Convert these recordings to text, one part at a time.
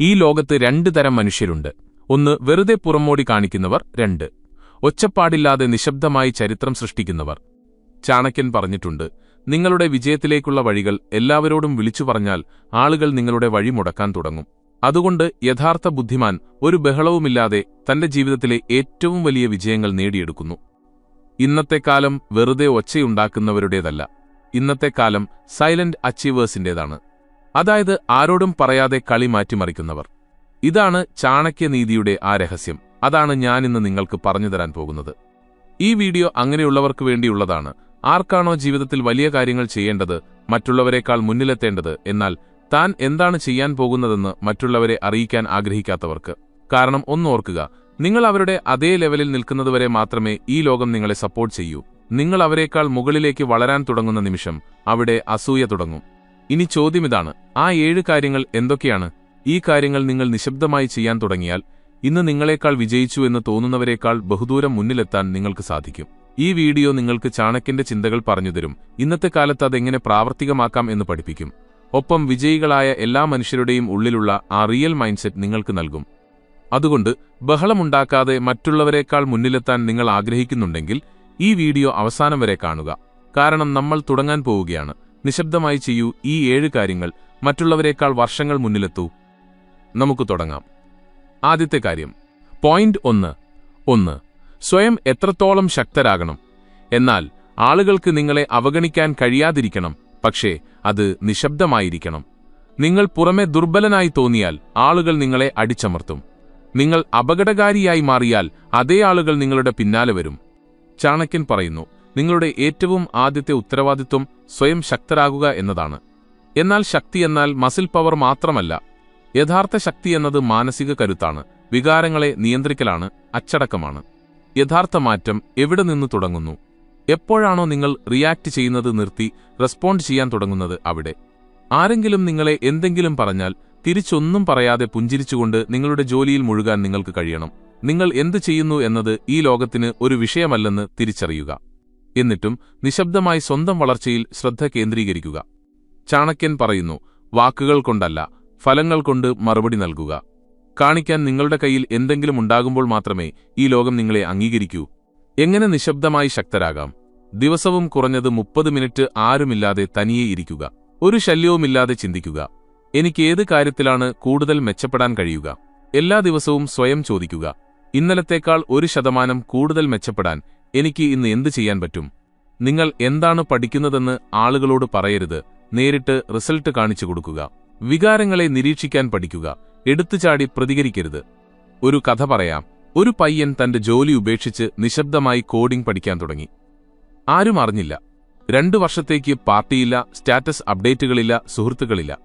ഈ ലോകത്ത് രണ്ട് തരം മനുഷ്യരുണ്ട്. ഒന്ന് വെറുതെ പുറമോടി കാണിക്കുന്നവർ രണ്ട്. ഒച്ചപ്പാടില്ലാതെ നിശബ്ദമായി ചരിത്രം സൃഷ്ടിക്കുന്നവർ. ചാണക്യൻ പറഞ്ഞിട്ടുണ്ട് നിങ്ങളുടെ വിജയത്തിലേക്കുള്ള വഴികൾ എല്ലാവരോടും വിളിച്ചു പറഞ്ഞാൽ ആളുകൾ നിങ്ങളുടെ വഴി മുടക്കാൻ തുടങ്ങും. അതുകൊണ്ട് യഥാർത്ഥ ബുദ്ധിമാൻ ഒരു ബഹളവുമില്ലാതെ തന്റെ ജീവിതത്തിലെ ഏറ്റവും വലിയ വിജയങ്ങൾ നേടിയെടുക്കുന്നു. ഇന്നത്തെ കാലം വെറുതെ ഒച്ചയുണ്ടാക്കുന്നവരുടേതല്ല. ഇന്നത്തെ കാലം സൈലന്റ് അച്ചീവേഴ്സിന്റേതാണ്. അതായത് ആരോടും പറയാതെ കളി മാറ്റിമറിക്കുന്നവർ. ഇതാണ് ചാണക്യനീതിയുടെ ആ രഹസ്യം. അതാണ് ഞാനിന്ന് നിങ്ങൾക്ക് പറഞ്ഞു തരാൻ പോകുന്നത്. ഈ വീഡിയോ അങ്ങനെയുള്ളവർക്ക് വേണ്ടിയുള്ളതാണ്. ആർക്കാണോ ജീവിതത്തിൽ വലിയ കാര്യങ്ങൾ ചെയ്യേണ്ടത് മറ്റുള്ളവരെക്കാൾ മുന്നിലെത്തേണ്ടത് എന്നാൽ താൻ എന്താണ് ചെയ്യാൻ പോകുന്നതെന്ന് മറ്റുള്ളവരെ അറിയിക്കാൻ ആഗ്രഹിക്കാത്തവർക്ക്. കാരണം ഒന്നോർക്കുക നിങ്ങൾ അവരുടെ അതേ ലെവലിൽ നിൽക്കുന്നതുവരെ മാത്രമേ ഈ ലോകം നിങ്ങളെ സപ്പോർട്ട് ചെയ്യൂ. നിങ്ങൾ അവരെക്കാൾ മുകളിലേക്ക് വളരാൻ തുടങ്ങുന്ന നിമിഷം അവിടെ അസൂയ തുടങ്ങും. ഇനി ചോദ്യം ഇതാണ് ആ ഏഴ് കാര്യങ്ങൾ എന്തൊക്കെയാണ്? ഈ കാര്യങ്ങൾ നിങ്ങൾ നിശബ്ദമായി ചെയ്യാൻ തുടങ്ങിയാൽ ഇന്ന് നിങ്ങളെക്കാൾ വിജയിച്ചു എന്ന് തോന്നുന്നവരെക്കാൾ ബഹുദൂരം മുന്നിലെത്താൻ നിങ്ങൾക്ക് സാധിക്കും. ഈ വീഡിയോ നിങ്ങൾക്ക് ചാണക്യന്റെ ചിന്തകൾ പറഞ്ഞുതരും ഇന്നത്തെ കാലത്ത് അതെങ്ങനെ പ്രാവർത്തികമാക്കാം എന്ന് പഠിപ്പിക്കും. ഒപ്പം വിജയികളായ എല്ലാ മനുഷ്യരുടെയും ഉള്ളിലുള്ള ആ റിയൽ മൈൻഡ്സെറ്റ് നിങ്ങൾക്ക് നൽകും. അതുകൊണ്ട് ബഹളമുണ്ടാക്കാതെ മറ്റുള്ളവരെക്കാൾ മുന്നിലെത്താൻ നിങ്ങൾ ആഗ്രഹിക്കുന്നുണ്ടെങ്കിൽ ഈ വീഡിയോ അവസാനം വരെ കാണുക. കാരണം നമ്മൾ തുടങ്ങാൻ പോവുകയാണ്. നിശബ്ദമായി ചെയ്യൂ ഈ ഏഴ് കാര്യങ്ങൾ. മറ്റുള്ളവരെക്കാൾ വർഷങ്ങൾ മുന്നിലെത്തൂ. നമുക്ക് തുടങ്ങാം. ആദ്യത്തെ കാര്യം. പോയിന്റ് ഒന്ന്. ഒന്ന്. സ്വയം എത്രത്തോളം ശക്തരാകണം. എന്നാൽ ആളുകൾക്ക് നിങ്ങളെ അവഗണിക്കാൻ കഴിയാതിരിക്കണം. പക്ഷേ അത് നിശബ്ദമായിരിക്കണം. നിങ്ങൾ പുറമെ ദുർബലനായി തോന്നിയാൽ ആളുകൾ നിങ്ങളെ അടിച്ചമർത്തും. നിങ്ങൾ അപകടകാരിയായി മാറിയാൽ അതേ ആളുകൾ നിങ്ങളുടെ പിന്നാലെ വരും. ചാണക്യൻ പറയുന്നു നിങ്ങളുടെ ഏറ്റവും ആദ്യത്തെ ഉത്തരവാദിത്വം സ്വയം ശക്തരാകുക എന്നതാണ്. എന്നാൽ ശക്തി എന്നാൽ മസിൽ പവർ മാത്രമല്ല യഥാർത്ഥ ശക്തി എന്നത് മാനസിക കരുത്താണ് വികാരങ്ങളെ നിയന്ത്രിക്കലാണ് അച്ചടക്കമാണ്. യഥാർത്ഥ മാറ്റം എവിടെ നിന്ന് തുടങ്ങുന്നു? എപ്പോഴാണോ നിങ്ങൾ റിയാക്ട് ചെയ്യുന്നത് നിർത്തി റെസ്പോണ്ട് ചെയ്യാൻ തുടങ്ങുന്നത് അവിടെ. ആരെങ്കിലും നിങ്ങളെ എന്തെങ്കിലും പറഞ്ഞാൽ തിരിച്ചൊന്നും പറയാതെ പുഞ്ചിരിച്ചുകൊണ്ട് നിങ്ങളുടെ ജോലിയിൽ മുഴുകാൻ നിങ്ങൾക്ക് കഴിയണം. നിങ്ങൾ എന്ത് ചെയ്യുന്നു എന്നത് ഈ ലോകത്തിന് ഒരു വിഷയമല്ലെന്ന് തിരിച്ചറിയുക. എന്നിട്ടും നിശബ്ദമായി സ്വന്തം വളർച്ചയിൽ ശ്രദ്ധ കേന്ദ്രീകരിക്കുക. ചാണക്യൻ പറയുന്നു വാക്കുകൾ കൊണ്ടല്ല ഫലങ്ങൾ കൊണ്ട് മറുപടി നൽകുക. കാണിക്കാൻ നിങ്ങളുടെ കയ്യിൽ എന്തെങ്കിലും ഉണ്ടാകുമ്പോൾ മാത്രമേ ഈ ലോകം നിങ്ങളെ അംഗീകരിക്കൂ. എങ്ങനെ നിശബ്ദമായി ശക്തരാകാം? ദിവസവും കുറഞ്ഞത് മുപ്പത് മിനിറ്റ് ആരുമില്ലാതെ തനിയെ ഇരിക്കുക. ഒരു ശല്യവുമില്ലാതെ ചിന്തിക്കുക. എനിക്ക് ഏത് കാര്യത്തിലാണ് കൂടുതൽ മെച്ചപ്പെടാൻ കഴിയുക? എല്ലാ ദിവസവും സ്വയം ചോദിക്കുക. ഇന്നലത്തേക്കാൾ ഒരു ശതമാനം കൂടുതൽ മെച്ചപ്പെടാൻ എനിക്ക് ഇന്ന് എന്ത് ചെയ്യാൻ പറ്റും? നിങ്ങൾ എന്താണ് പഠിക്കുന്നതെന്ന് ആളുകളോട് പറയരുത്. നേരിട്ട് റിസൾട്ട് കാണിച്ചു കൊടുക്കുക. വികാരങ്ങളെ നിരീക്ഷിക്കാൻ പഠിക്കുക. എടുത്തുചാടി പ്രതികരിക്കരുത്. ഒരു കഥ പറയാം. ഒരു പയ്യൻ തന്റെ ജോലി ഉപേക്ഷിച്ച് നിശബ്ദമായി കോഡിംഗ് പഠിക്കാൻ തുടങ്ങി. ആരും അറിഞ്ഞില്ല. രണ്ടു വർഷത്തേക്ക് പാർട്ടിയില്ല സ്റ്റാറ്റസ് അപ്ഡേറ്റുകളില്ല സുഹൃത്തുക്കളില്ല.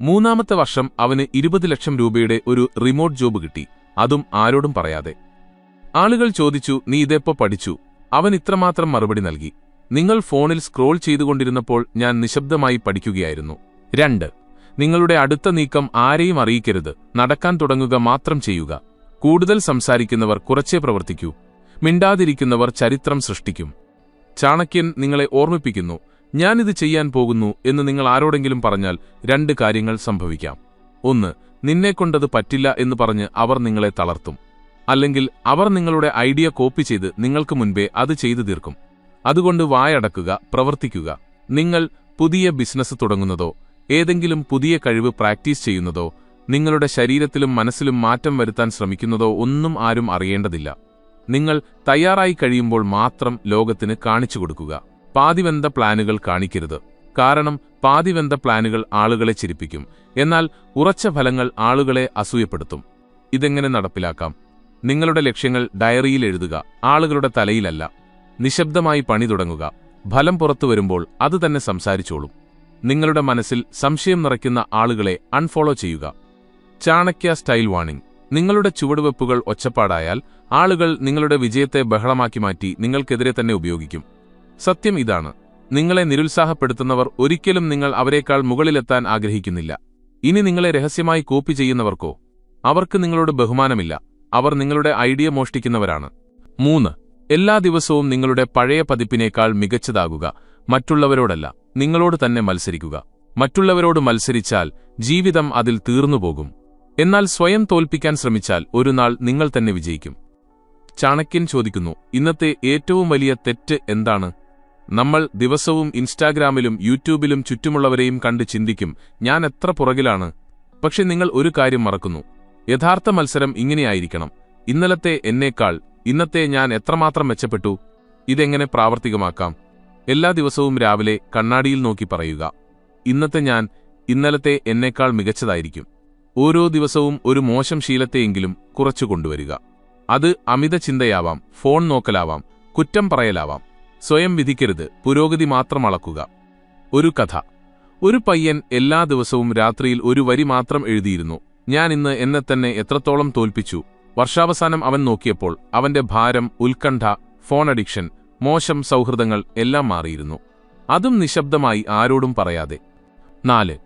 മൂന്നാമത്തെ വർഷം അവന് ഇരുപത് ലക്ഷം രൂപയുടെ ഒരു റിമോട്ട് ജോബ് കിട്ടി. അതും ആരോടും പറയാതെ. ആളുകൾ ചോദിച്ചു നീ ഇതെപ്പോ പഠിച്ചു? അവൻ ഇത്രമാത്രം മറുപടി നൽകി. നിങ്ങൾ ഫോണിൽ സ്ക്രോൾ ചെയ്തുകൊണ്ടിരുന്നപ്പോൾ ഞാൻ നിശബ്ദമായി പഠിക്കുകയായിരുന്നു. രണ്ട് നിങ്ങളുടെ അടുത്ത നീക്കം ആരെയും അറിയിക്കരുത്. നടക്കാൻ തുടങ്ങുക മാത്രം ചെയ്യുക. കൂടുതൽ സംസാരിക്കുന്നവർ കുറച്ചേ പ്രവർത്തിക്കൂ. മിണ്ടാതിരിക്കുന്നവർ ചരിത്രം സൃഷ്ടിക്കും. ചാണക്യൻ നിങ്ങളെ ഓർമ്മിപ്പിക്കുന്നു. ഞാനിത് ചെയ്യാൻ പോകുന്നു എന്ന് നിങ്ങൾ ആരോടെങ്കിലും പറഞ്ഞാൽ രണ്ട് കാര്യങ്ങൾ സംഭവിക്കാം. ഒന്ന് നിന്നെക്കൊണ്ടത് പറ്റില്ല എന്ന് പറഞ്ഞ് അവർ നിങ്ങളെ തളർത്തും. അല്ലെങ്കിൽ അവർ നിങ്ങളുടെ ഐഡിയ കോപ്പി ചെയ്ത് നിങ്ങൾക്ക് മുൻപേ അത് ചെയ്തു തീർക്കും. അതുകൊണ്ട് വായടക്കുക പ്രവർത്തിക്കുക. നിങ്ങൾ പുതിയ ബിസിനസ് തുടങ്ങുന്നതോ ഏതെങ്കിലും പുതിയ കഴിവ് പ്രാക്ടീസ് ചെയ്യുന്നതോ നിങ്ങളുടെ ശരീരത്തിലും മനസ്സിലും മാറ്റം വരുത്താൻ ശ്രമിക്കുന്നതോ ഒന്നും ആരും അറിയേണ്ടതില്ല. നിങ്ങൾ തയ്യാറായി കഴിയുമ്പോൾ മാത്രം ലോകത്തിന് കാണിച്ചു കൊടുക്കുക. പാതിവെന്ത പ്ലാനുകൾ കാണിക്കരുത്. കാരണം പാതിവെന്ത പ്ലാനുകൾ ആളുകളെ ചിരിപ്പിക്കും. എന്നാൽ ഉറച്ച ഫലങ്ങൾ ആളുകളെ അസൂയപ്പെടുത്തും. ഇതെങ്ങനെ നടപ്പിലാക്കാം? നിങ്ങളുടെ ലക്ഷ്യങ്ങൾ ഡയറിയിൽ എഴുതുക. ആളുകളുടെ തലയിലല്ല. നിശബ്ദമായി പണി തുടങ്ങുക. ഫലം പുറത്തു വരുമ്പോൾ അത് തന്നെ സംസാരിച്ചോളും. നിങ്ങളുടെ മനസ്സിൽ സംശയം നിറയ്ക്കുന്ന ആളുകളെ അൺഫോളോ ചെയ്യുക. ചാണക്യ സ്റ്റൈൽ വാണിംഗ് നിങ്ങളുടെ ചുവടുവെപ്പുകൾ ഒച്ചപ്പാടായാൽ ആളുകൾ നിങ്ങളുടെ വിജയത്തെ ബഹളമാക്കി മാറ്റി നിങ്ങൾക്കെതിരെ തന്നെ ഉപയോഗിക്കും. സത്യം ഇതാണ്. നിങ്ങളെ നിരുത്സാഹപ്പെടുത്തുന്നവർ ഒരിക്കലും നിങ്ങൾ അവരെക്കാൾ മുകളിലെത്താൻ ആഗ്രഹിക്കുന്നില്ല. ഇനി നിങ്ങളെ രഹസ്യമായി കോപ്പി ചെയ്യുന്നവർക്കോ? അവർക്ക് നിങ്ങളോട് ബഹുമാനമില്ല. അവർ നിങ്ങളുടെ ഐഡിയ മോഷ്ടിക്കുന്നവരാണ്. മൂന്ന് എല്ലാ ദിവസവും നിങ്ങളുടെ പഴയ പതിപ്പിനേക്കാൾ മികച്ചതാകുക. മറ്റുള്ളവരോടല്ല നിങ്ങളോട് തന്നെ മത്സരിക്കുക. മറ്റുള്ളവരോട് മത്സരിച്ചാൽ ജീവിതം അതിൽ തീർന്നുപോകും. എന്നാൽ സ്വയം തോൽപ്പിക്കാൻ ശ്രമിച്ചാൽ ഒരു നാൾ നിങ്ങൾ തന്നെ വിജയിക്കും. ചാണക്യൻ ചോദിക്കുന്നു ഇന്നത്തെ ഏറ്റവും വലിയ തെറ്റ് എന്താണ്? നമ്മൾ ദിവസവും ഇൻസ്റ്റാഗ്രാമിലും യൂട്യൂബിലും ചുറ്റുമുള്ളവരെയും കണ്ട് ചിന്തിക്കും ഞാൻ എത്ര പുറകിലാണ്? പക്ഷെ നിങ്ങൾ ഒരു കാര്യം മറക്കുന്നു യഥാർത്ഥ മത്സരം ഇങ്ങനെയായിരിക്കണം. ഇന്നലത്തെ എന്നേക്കാൾ ഇന്നത്തെ ഞാൻ എത്രമാത്രം മെച്ചപ്പെട്ടു? ഇതെങ്ങനെ പ്രാവർത്തികമാക്കാം? എല്ലാ ദിവസവും രാവിലെ കണ്ണാടിയിൽ നോക്കി പറയുക. ഇന്നത്തെ ഞാൻ ഇന്നലത്തെ എന്നേക്കാൾ മികച്ചതായിരിക്കും. ഓരോ ദിവസവും ഒരു മോശം ശീലത്തെയെങ്കിലും കുറച്ചു കൊണ്ടുവരിക. അത് അമിത ചിന്തയാവാം ഫോൺ നോക്കലാവാം കുറ്റം പറയലാവാം. സ്വയം വിധിക്കരുത് പുരോഗതി മാത്രം അളക്കുക. ഒരു കഥ. ഒരു പയ്യൻ എല്ലാ ദിവസവും രാത്രിയിൽ ഒരു വരി മാത്രം എഴുതിയിരുന്നു. ഞാൻ ഇന്ന് എന്നെ തന്നെ എത്രത്തോളം തോൽപ്പിച്ചു? വർഷാവസാനം അവൻ നോക്കിയപ്പോൾ അവന്റെ ഭാരം ഉത്കണ്ഠ ഫോൺ അഡിക്ഷൻ മോശം സൗഹൃദങ്ങൾ എല്ലാം മാറിയിരുന്നു. അതും നിശബ്ദമായി ആരോടും പറയാതെ. നാല്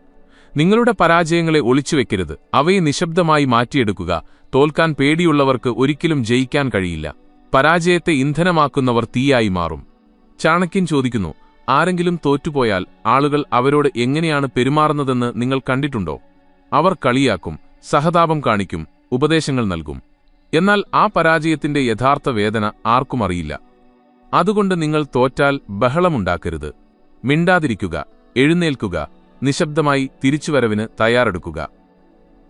നിങ്ങളുടെ പരാജയങ്ങളെ ഒളിച്ചുവെക്കരുത്. അവയെ നിശബ്ദമായി മാറ്റിയെടുക്കുക. തോൽക്കാൻ പേടിയുള്ളവർക്ക് ഒരിക്കലും ജയിക്കാൻ കഴിയില്ല. പരാജയത്തെ ഇന്ധനമാക്കുന്നവർ തീയായി മാറും. ചാണക്യൻ ചോദിക്കുന്നു ആരെങ്കിലും തോറ്റുപോയാൽ ആളുകൾ അവരോട് എങ്ങനെയാണ് പെരുമാറുന്നതെന്ന് നിങ്ങൾ കണ്ടിട്ടുണ്ടോ? അവർ കളിയാക്കും സഹതാപം കാണിക്കും ഉപദേശങ്ങൾ നൽകും. എന്നാൽ ആ പരാജയത്തിന്റെ യഥാർത്ഥ വേദന ആർക്കും അറിയില്ല. അതുകൊണ്ട് നിങ്ങൾ തോറ്റാൽ ബഹളമുണ്ടാക്കരുത്. മിണ്ടാതിരിക്കുക എഴുന്നേൽക്കുക നിശബ്ദമായി തിരിച്ചുവരവിന് തയ്യാറെടുക്കുക.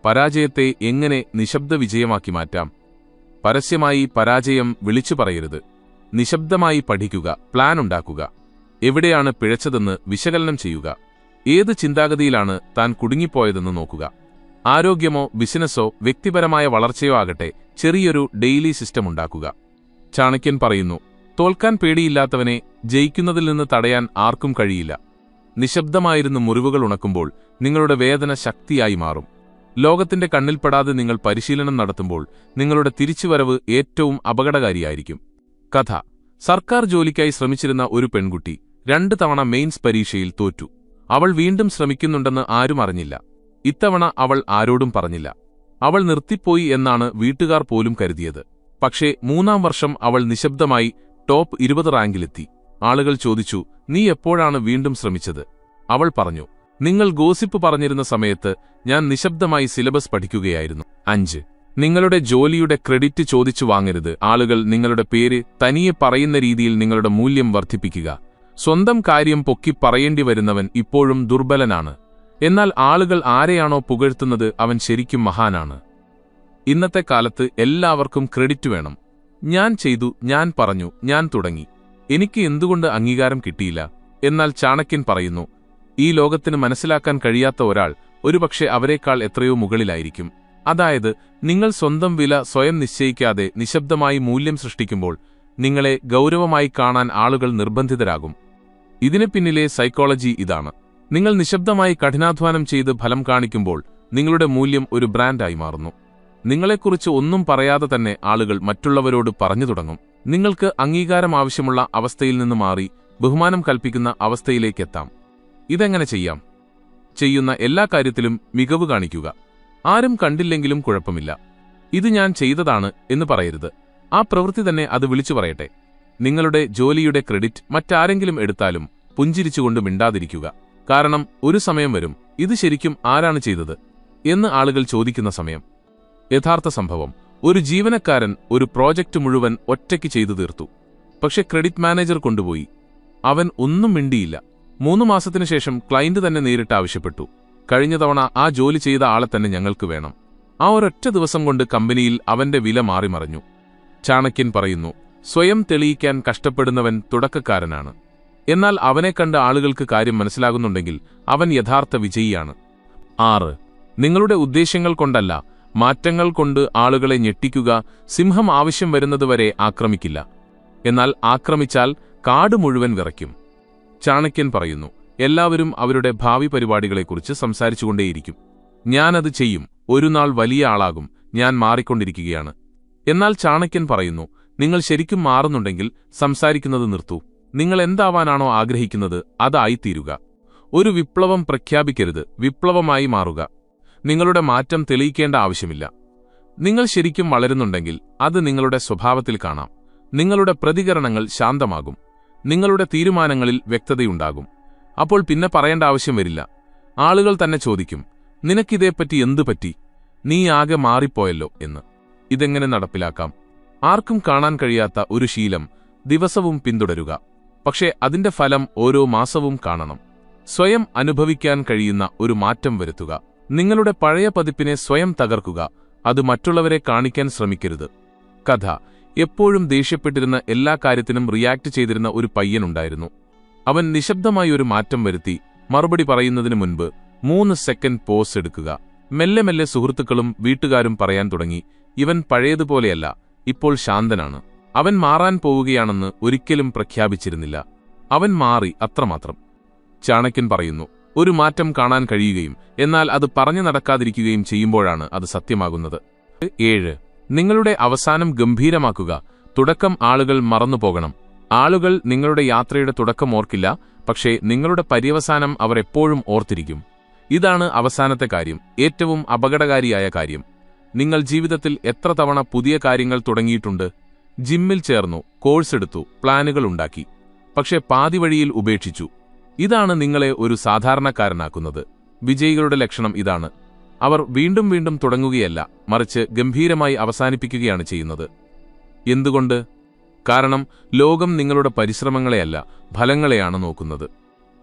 പരാജയത്തെ എങ്ങനെ നിശബ്ദ വിജയമാക്കി മാറ്റാം? പരസ്യമായി പരാജയം വിളിച്ചു പറയരുത്. നിശബ്ദമായി പഠിക്കുക പ്ലാൻ ഉണ്ടാക്കുക. എവിടെയാണ് പിഴച്ചതെന്ന് വിശകലനം ചെയ്യുക. ഏത് ചിന്താഗതിയിലാണ് താൻ കുടുങ്ങിപ്പോയതെന്ന് നോക്കുക. ആരോഗ്യമോ ബിസിനസ്സോ വ്യക്തിപരമായ വളർച്ചയോ ആകട്ടെ ചെറിയൊരു ഡെയിലി സിസ്റ്റം ഉണ്ടാക്കുക. ചാണക്യൻ പറയുന്നു തോൽക്കാൻ പേടിയില്ലാത്തവനെ ജയിക്കുന്നതിൽ നിന്ന് തടയാൻ ആർക്കും കഴിയില്ല. നിശബ്ദമായിരുന്ന് മുറിവുകൾ ഉണക്കുമ്പോൾ നിങ്ങളുടെ വേദന ശക്തിയായി മാറും. ലോകത്തിന്റെ കണ്ണിൽപ്പെടാതെ നിങ്ങൾ പരിശീലനം നടത്തുമ്പോൾ നിങ്ങളുടെ തിരിച്ചുവരവ് ഏറ്റവും അപകടകാരിയായിരിക്കും. കഥ. സർക്കാർ ജോലിക്കായി ശ്രമിച്ചിരുന്ന ഒരു പെൺകുട്ടി രണ്ട് തവണ മെയിൻസ് പരീക്ഷയിൽ തോറ്റു. അവൾ വീണ്ടും ശ്രമിക്കുന്നുണ്ടെന്ന് ആരും അറിഞ്ഞില്ല. ഇത്തവണ അവൾ ആരോടും പറഞ്ഞില്ല. അവൾ നിർത്തിപ്പോയി എന്നാണ് വീട്ടുകാർ പോലും കരുതിയത്. പക്ഷേ മൂന്നാം വർഷം അവൾ നിശബ്ദമായി ടോപ്പ് ഇരുപത് റാങ്കിലെത്തി. ആളുകൾ ചോദിച്ചു നീ എപ്പോഴാണ് വീണ്ടും ശ്രമിച്ചത്? അവൾ പറഞ്ഞു നിങ്ങൾ ഗോസിപ്പ് പറഞ്ഞിരുന്ന സമയത്ത് ഞാൻ നിശബ്ദമായി സിലബസ് പഠിക്കുകയായിരുന്നു. അഞ്ച്. നിങ്ങളുടെ ജോലിയുടെ ക്രെഡിറ്റ് ചോദിച്ചു വാങ്ങരുത്. ആളുകൾ നിങ്ങളുടെ പേര് തനിയെ പറയുന്ന രീതിയിൽ നിങ്ങളുടെ മൂല്യം വർദ്ധിപ്പിക്കുക. സ്വന്തം കാര്യം പൊക്കി പറയേണ്ടി വരുന്നവൻ ഇപ്പോഴും ദുർബലനാണ്. എന്നാൽ ആളുകൾ ആരെയാണോ പുകഴ്ത്തുന്നത് അവൻ ശരിക്കും മഹാനാണ്. ഇന്നത്തെ കാലത്ത് എല്ലാവർക്കും ക്രെഡിറ്റ് വേണം. ഞാൻ ചെയ്തു ഞാൻ പറഞ്ഞു ഞാൻ തുടങ്ങി. എനിക്ക് എന്തുകൊണ്ട് അംഗീകാരം കിട്ടിയില്ല? എന്നാൽ ചാണക്യൻ പറയുന്നു ഈ ലോകത്തിന് മനസ്സിലാക്കാൻ കഴിയാത്ത ഒരാൾ ഒരുപക്ഷെ അവരെക്കാൾ എത്രയോ മുകളിലായിരിക്കും. അതായത് നിങ്ങൾ സ്വന്തം വില സ്വയം നിശ്ചയിക്കാതെ നിശബ്ദമായി മൂല്യം സൃഷ്ടിക്കുമ്പോൾ നിങ്ങളെ ഗൗരവമായി കാണാൻ ആളുകൾ നിർബന്ധിതരാകും. ഇതിനു പിന്നിലെ സൈക്കോളജി ഇതാണ്. നിങ്ങൾ നിശബ്ദമായി കഠിനാധ്വാനം ചെയ്ത് ഫലം കാണിക്കുമ്പോൾ നിങ്ങളുടെ മൂല്യം ഒരു ബ്രാൻഡായി മാറുന്നു. നിങ്ങളെക്കുറിച്ച് ഒന്നും പറയാതെ തന്നെ ആളുകൾ മറ്റുള്ളവരോട് പറഞ്ഞു തുടങ്ങും. നിങ്ങൾക്ക് അംഗീകാരം ആവശ്യമുള്ള അവസ്ഥയിൽ നിന്ന് മാറി ബഹുമാനം കൽപ്പിക്കുന്ന അവസ്ഥയിലേക്കെത്താം ഇതെങ്ങനെ ചെയ്യാം? ചെയ്യുന്ന എല്ലാ കാര്യത്തിലും മികവ് കാണിക്കുക. ആരും കണ്ടില്ലെങ്കിലും കുഴപ്പമില്ല. ഇത് ഞാൻ ചെയ്തതാണ് എന്ന് പറയരുത്. ആ പ്രവൃത്തി തന്നെ അത് വിളിച്ചു പറയട്ടെ. നിങ്ങളുടെ ജോലിയുടെ ക്രെഡിറ്റ് മറ്റാരെങ്കിലും എടുത്താലും പുഞ്ചിരിച്ചുകൊണ്ട് മിണ്ടാതിരിക്കുക. കാരണം ഒരു സമയം വരും ഇത് ശരിക്കും ആരാണ് ചെയ്തത് എന്ന് ആളുകൾ ചോദിക്കുന്ന സമയം. യഥാർത്ഥ സംഭവം ഒരു ജീവനക്കാരൻ ഒരു പ്രോജക്റ്റ് മുഴുവൻ ഒറ്റയ്ക്ക് ചെയ്തു തീർത്തു. പക്ഷെ ക്രെഡിറ്റ് മാനേജർ കൊണ്ടുപോയി. അവൻ ഒന്നും മിണ്ടിയില്ല. മൂന്ന് മാസത്തിനു ശേഷം ക്ലയന്റ് തന്നെ നേരിട്ട് ആവശ്യപ്പെട്ടു. കഴിഞ്ഞ തവണ ആ ജോലി ചെയ്ത ആളെ തന്നെ ഞങ്ങൾക്ക് വേണം. ആ ഒരൊറ്റ ദിവസം കൊണ്ട് കമ്പനിയിൽ അവന്റെ വില മാറിമറിഞ്ഞു. ചാണക്യൻ പറയുന്നു സ്വയം തെളിയിക്കാൻ കഷ്ടപ്പെടുന്നവൻ തുടക്കക്കാരനാണ്. എന്നാൽ അവനെ കണ്ട ആളുകൾക്ക് കാര്യം മനസ്സിലാകുന്നുണ്ടെങ്കിൽ അവൻ യഥാർത്ഥ വിജയിയാണ്. ആറ്. നിങ്ങളുടെ ഉദ്ദേശ്യങ്ങൾ കൊണ്ടല്ല മാറ്റങ്ങൾ കൊണ്ട് ആളുകളെ ഞെട്ടിക്കുക സിംഹം ആവശ്യം വരുന്നതുവരെ ആക്രമിക്കില്ല. എന്നാൽ ആക്രമിച്ചാൽ കാട് മുഴുവൻ വിറയ്ക്കും. ചാണക്യൻ പറയുന്നു എല്ലാവരും അവരുടെ ഭാവി പരിപാടികളെക്കുറിച്ച് സംസാരിച്ചുകൊണ്ടേയിരിക്കും. ഞാനത് ചെയ്യും ഒരു നാൾ വലിയ ആളാകും ഞാൻ മാറിക്കൊണ്ടിരിക്കുകയാണ്. എന്നാൽ ചാണക്യൻ പറയുന്നു നിങ്ങൾ ശരിക്കും മാറുന്നുണ്ടെങ്കിൽ സംസാരിക്കുന്നത് നിർത്തൂ. നിങ്ങൾ എന്താവാനാണോ ആഗ്രഹിക്കുന്നത് അതായിത്തീരുക. ഒരു വിപ്ലവം പ്രഖ്യാപിക്കരുത് വിപ്ലവമായി മാറുക. നിങ്ങളുടെ മാറ്റം തെളിയിക്കേണ്ട ആവശ്യമില്ല. നിങ്ങൾ ശരിക്കും വളരുന്നുണ്ടെങ്കിൽ അത് നിങ്ങളുടെ സ്വഭാവത്തിൽ കാണാം. നിങ്ങളുടെ പ്രതികരണങ്ങൾ ശാന്തമാകും. നിങ്ങളുടെ തീരുമാനങ്ങളിൽ വ്യക്തതയുണ്ടാകും. അപ്പോൾ പിന്നെ പറയേണ്ട ആവശ്യം വരില്ല. ആളുകൾ തന്നെ ചോദിക്കും നിനക്കിതേപ്പറ്റി എന്തു പറ്റി? നീ ആകെ മാറിപ്പോയല്ലോ എന്ന്. ഇതെങ്ങനെ നടപ്പിലാക്കാം? ആർക്കും കാണാൻ കഴിയാത്ത ഒരു ശീലം ദിവസവും പിന്തുടരുക. പക്ഷേ അതിന്റെ ഫലം ഓരോ മാസവും കാണണം. സ്വയം അനുഭവിക്കാൻ കഴിയുന്ന ഒരു മാറ്റം വരുത്തുക. നിങ്ങളുടെ പഴയ പതിപ്പിനെ സ്വയം തകർക്കുക. അത് മറ്റുള്ളവരെ കാണിക്കാൻ ശ്രമിക്കരുത്. കഥ. എപ്പോഴും ദേഷ്യപ്പെട്ടിരുന്ന എല്ലാ കാര്യത്തിനും റിയാക്ട് ചെയ്തിരുന്ന ഒരു പയ്യനുണ്ടായിരുന്നു അവൻ നിശബ്ദമായി ഒരു മാറ്റം വരുത്തി. മറുപടി പറയുന്നതിന് മുൻപ് മൂന്ന് സെക്കൻഡ് പോസ് എടുക്കുക. മെല്ലെ മെല്ലെ സുഹൃത്തുക്കളും വീട്ടുകാരും പറയാൻ തുടങ്ങി. ഇവൻ പഴയതുപോലെയല്ല ഇപ്പോൾ ശാന്തനാണ്. അവൻ മാറാൻ പോവുകയാണെന്ന് ഒരിക്കലും പ്രഖ്യാപിച്ചിരുന്നില്ല. അവൻ മാറി അത്രമാത്രം. ചാണക്യൻ പറയുന്നു ഒരു മാറ്റം കാണാൻ കഴിയുകയും എന്നാൽ അത് പറഞ്ഞു നടക്കാതിരിക്കുകയും ചെയ്യുമ്പോഴാണ് അത് സത്യമാകുന്നത്. ഏഴ് നിങ്ങളുടെ അവസാനം ഗംഭീരമാക്കുക. തുടക്കം ആളുകൾ മറന്നുപോകണം. ആളുകൾ നിങ്ങളുടെ യാത്രയുടെ തുടക്കം ഓർക്കില്ല പക്ഷേ നിങ്ങളുടെ പര്യവസാനം അവർ എപ്പോഴും ഓർത്തിരിക്കും. ഇതാണ് അവസാനത്തെ കാര്യം ഏറ്റവും അപകടകാരിയായ കാര്യം. നിങ്ങൾ ജീവിതത്തിൽ എത്ര തവണ പുതിയ കാര്യങ്ങൾ തുടങ്ങിയിട്ടുണ്ട് ജിമ്മിൽ ചേർന്നു കോഴ്സ് എടുത്തു പ്ലാനുകൾ ഉണ്ടാക്കി. പക്ഷെ പാതിവഴിയിൽ ഉപേക്ഷിച്ചു. ഇതാണ് നിങ്ങളെ ഒരു സാധാരണക്കാരനാക്കുന്നത്. വിജയികളുടെ ലക്ഷണം ഇതാണ്. അവർ വീണ്ടും വീണ്ടും തുടങ്ങുകയല്ല മറിച്ച് ഗംഭീരമായി അവസാനിപ്പിക്കുകയാണ് ചെയ്യുന്നത്. എന്തുകൊണ്ട്? കാരണം ലോകം നിങ്ങളുടെ പരിശ്രമങ്ങളെയല്ല ഫലങ്ങളെയാണ് നോക്കുന്നത്.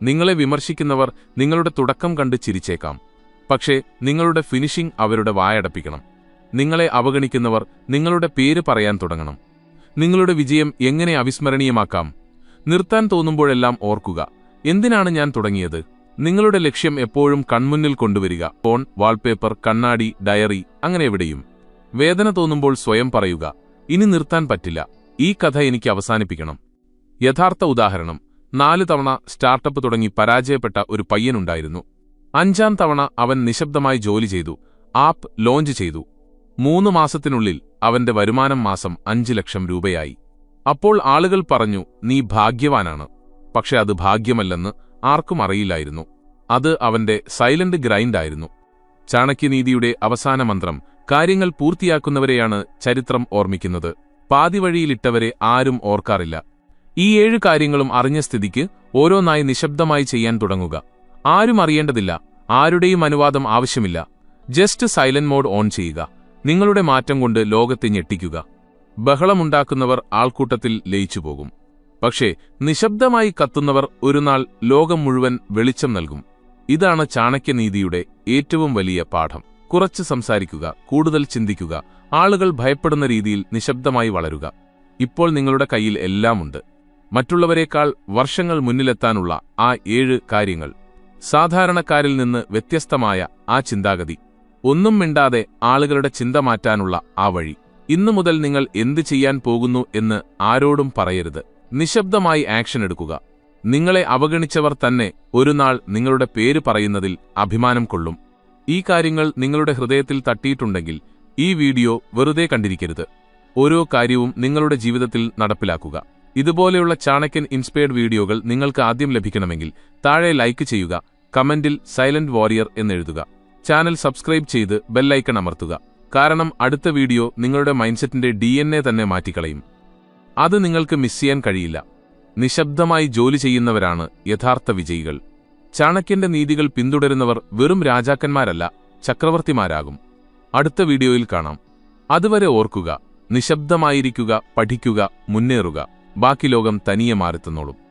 നിങ്ങളെ വിമർശിക്കുന്നവർ നിങ്ങളുടെ തുടക്കം കണ്ട് ചിരിച്ചേക്കാം. പക്ഷേ നിങ്ങളുടെ ഫിനിഷിംഗ് അവരുടെ വായടപ്പിക്കണം. നിങ്ങളെ അവഗണിക്കുന്നവർ നിങ്ങളുടെ പേര് പറയാൻ തുടങ്ങണം. നിങ്ങളുടെ വിജയം എങ്ങനെ അവിസ്മരണീയമാക്കാം? നിർത്താൻ തോന്നുമ്പോഴെല്ലാം ഓർക്കുക. എന്തിനാണ് ഞാൻ തുടങ്ങിയത്? നിങ്ങളുടെ ലക്ഷ്യം എപ്പോഴും കൺമുന്നിൽ കൊണ്ടുവരിക. ഫോൺ വാൾപേപ്പർ കണ്ണാടി ഡയറി അങ്ങനെ എവിടെയും. വേദന തോന്നുമ്പോൾ സ്വയം പറയുക. ഇനി നിർത്താൻ പറ്റില്ല. ഈ കഥ എനിക്ക് അവസാനിപ്പിക്കണം. യഥാർത്ഥ ഉദാഹരണം. നാല് തവണ സ്റ്റാർട്ടപ്പ് തുടങ്ങി പരാജയപ്പെട്ട ഒരു പയ്യനുണ്ടായിരുന്നു അഞ്ചാം തവണ അവൻ നിശബ്ദമായി ജോലി ചെയ്തു. ആപ്പ് ലോഞ്ച് ചെയ്തു. മൂന്ന് മാസത്തിനുള്ളിൽ അവന്റെ വരുമാനം മാസം അഞ്ച് ലക്ഷം രൂപയായി. അപ്പോൾ ആളുകൾ പറഞ്ഞു നീ ഭാഗ്യവാനാണ്. പക്ഷെ അത് ഭാഗ്യമല്ലെന്ന് ആർക്കും അറിയില്ലായിരുന്നു. അത് അവന്റെ സൈലന്റ് ഗ്രൈൻഡായിരുന്നു ചാണക്യനീതിയുടെ അവസാന മന്ത്രം കാര്യങ്ങൾ പൂർത്തിയാക്കുന്നവരെയാണ് ചരിത്രം ഓർമ്മിക്കുന്നത്. പാതിവഴിയിലിട്ടവരെ ആരും ഓർക്കാറില്ല. ഈ ഏഴ് കാര്യങ്ങളും അറിഞ്ഞ സ്ഥിതിക്ക് ഓരോന്നായി നിശബ്ദമായി ചെയ്യാൻ തുടങ്ങുക. ആരും അറിയേണ്ടതില്ല. ആരുടെയും അനുവാദം ആവശ്യമില്ല. ജസ്റ്റ് സൈലന്റ് മോഡ് ഓൺ ചെയ്യുക. നിങ്ങളുടെ മാറ്റം കൊണ്ട് ലോകത്തെ ഞെട്ടിക്കുക. ബഹളമുണ്ടാക്കുന്നവർ ആൾക്കൂട്ടത്തിൽ ലയിച്ചുപോകും. പക്ഷേ നിശബ്ദമായി കത്തുന്നവർ ഒരുനാൾ ലോകം മുഴുവൻ വെളിച്ചം നൽകും. ഇതാണ് ചാണക്യനീതിയുടെ ഏറ്റവും വലിയ പാഠം. കുറച്ച് സംസാരിക്കുക കൂടുതൽ ചിന്തിക്കുക ആളുകൾ ഭയപ്പെടുന്ന രീതിയിൽ നിശബ്ദമായി വളരുക. ഇപ്പോൾ നിങ്ങളുടെ കയ്യിൽ എല്ലാമുണ്ട് മറ്റുള്ളവരെക്കാൾ വർഷങ്ങൾ മുന്നിലെത്താനുള്ള ആ ഏഴ് കാര്യങ്ങൾ. സാധാരണക്കാരിൽ നിന്ന് വ്യത്യസ്തമായ ആ ചിന്താഗതി. ഒന്നും മിണ്ടാതെ ആളുകളുടെ ചിന്ത മാറ്റാനുള്ള ആ വഴി. ഇന്നു മുതൽ നിങ്ങൾ എന്ത് ചെയ്യാൻ പോകുന്നു എന്ന് ആരോടും പറയരുത്. നിശബ്ദമായി ആക്ഷൻ എടുക്കുക. നിങ്ങളെ അവഗണിച്ചവർ തന്നെ ഒരുനാൾ നിങ്ങളുടെ പേര് പറയുന്നതിൽ അഭിമാനം കൊള്ളും. ഈ കാര്യങ്ങൾ നിങ്ങളുടെ ഹൃദയത്തിൽ തട്ടിയിട്ടുണ്ടെങ്കിൽ ഈ വീഡിയോ വെറുതെ കണ്ടിരിക്കരുത്. ഓരോ കാര്യവും നിങ്ങളുടെ ജീവിതത്തിൽ നടപ്പിലാക്കുക. ഇതുപോലെയുള്ള ചാണക്യൻ ഇൻസ്പയർഡ് വീഡിയോകൾ നിങ്ങൾക്ക് ആദ്യം ലഭിക്കണമെങ്കിൽ താഴെ ലൈക്ക് ചെയ്യുക കമന്റിൽ സൈലന്റ് വാരിയർ എന്നെഴുതുക. ചാനൽ സബ്സ്ക്രൈബ് ചെയ്ത് ബെല്ലൈക്കൺ അമർത്തുക. കാരണം അടുത്ത വീഡിയോ നിങ്ങളുടെ മൈൻഡ്സെറ്റിന്റെ ഡി തന്നെ മാറ്റിക്കളയും. അത് നിങ്ങൾക്ക് മിസ് ചെയ്യാൻ കഴിയില്ല. നിശബ്ദമായി ജോലി ചെയ്യുന്നവരാണ് യഥാർത്ഥ വിജയികൾ. ചാണക്യന്റെ നീതികൾ പിന്തുടരുന്നവർ വെറും രാജാക്കന്മാരല്ല ചക്രവർത്തിമാരാകും. അടുത്ത വീഡിയോയിൽ കാണാം. അതുവരെ ഓർക്കുക നിശബ്ദമായിരിക്കുക പഠിക്കുക മുന്നേറുക. ബാക്കി ലോകം തനിയെ മാറിത്തുന്നോളും